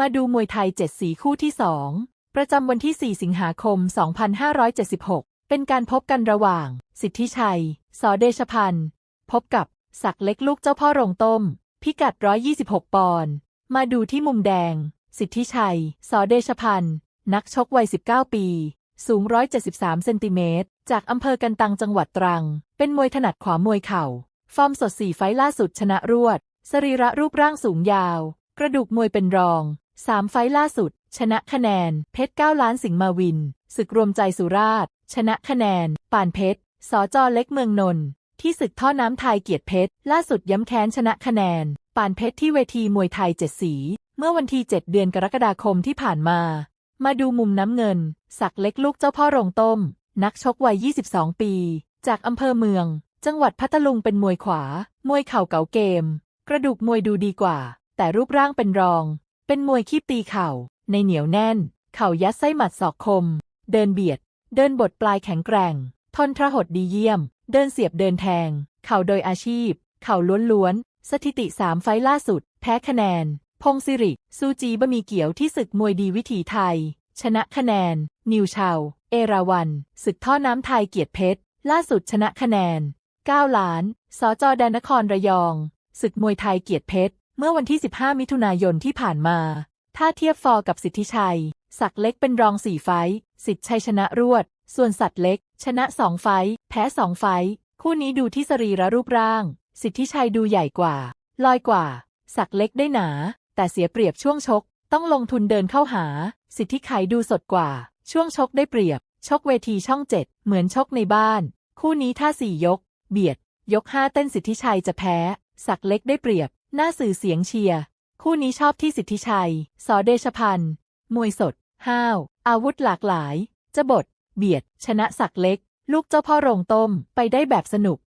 มาดูมวยไทยเจ็ดสีคู่ที่สองประจำวันที่ 4 สิงหาคม 2576 เป็นการพบกันระหว่าง สิทธิชัย สอเดชพันธ์ พบกับ ศักดิ์เล็กลูกเจ้าพ่อโรงต้ม พิกัด 126 ปอนด์ มาดูที่มุมแดง สิทธิชัย สอเดชพันธ์ นักชกวัย 19 ปี สูง 173 เซนติเมตร จากอำเภอกันตังจังหวัดตรัง เป็นมวยถนัดขวามวยเข่า ฟอร์มสดสี่ไฟล่าสุดชนะรวด สรีระรูปร่างสูงยาว กระดูกมวยเป็นรอง สามไฟล่าสุด ชนะคะแนน เพชรเก้าล้านสิงห์มาวิน ศึกรวมใจสุราษฎร์ชนะคะแนน ป่านเพชรสอจอเล็กเมืองนนท์ที่ศึกท่อน้ำไทยเกียรติเพชรล่าสุดย้ำแค้นชนะคะแนน ป่านเพชรที่เวทีมวยไทยเจ็ดสี เมื่อวันที่ 7 เดือนกรกฎาคมที่ผ่านมา มาดูมุมน้ำเงินศักเล็กลูกเจ้าพ่อโรงต้ม นักชกวัย 22 ปี จากอำเภอเมือง จังหวัดพัทลุงเป็นมวยขวา มวยเข่าเก๋าเกม กระดูกมวยดูดีกว่า แต่รูปร่างเป็นรอง เป็นมวยคีบตีเข่า ในเหนียวแน่น เข่ายัดไส้หมัดศอกคม เดินเบียด เดินบทปลายแข็งแกร่ง ทนทระหดดีเยี่ยม เดินเสียบเดินแทง เข่าโดยอาชีพ เข่าล้วนๆ สถิติสามไฟล์ล่าสุด แพ้คะแนน พงศิริ ซูจีบะมีเกี่ยวที่ศึกมวยดีวิถีไทย ชนะคะแนน นิวชาว เอราวัน ศึกท่อน้ำไทยเกียรติเพชร ล่าสุดชนะคะแนน 9 ล้าน สจแดนนครระยอง ศึกมวยไทยเกียรติเพชร เมื่อวันที่ 15 มิถุนายนที่ผ่านมา ถ้าเทียบฟอร์กับสิทธิชัยศักเล็กเป็นรองสี่ไฟท์สิทธิชัยชนะรวด ส่วนสัตว์เล็ก ชนะสองไฟท์แพ้สองไฟท์คู่นี้ดูที่สรีระรูปร่าง สิทธิชัยดูใหญ่กว่า ลอยกว่าศักเล็กได้หนา แต่เสียเปรียบช่วงชก ต้องลงทุนเดินเข้าหา สิทธิไขดูสดกว่า ช่วงชกได้เปรียบ ชกเวทีช่องเจ็ดเหมือนชกในบ้าน คู่นี้ถ้าสี่ยก เบียด ยกห้าเต้นสิทธิชัยจะแพ้ศักเล็กได้เปรียบ หน้าสื่อเสียงเชียร์ คู่นี้ชอบที่สิทธิชัย สอเดชพันธ์ มวยสด ห้าว อาวุธหลากหลาย จะบด เบียด ชนะศักดิ์เล็ก ลูกเจ้าพ่อโรงต้ม ไปได้แบบสนุก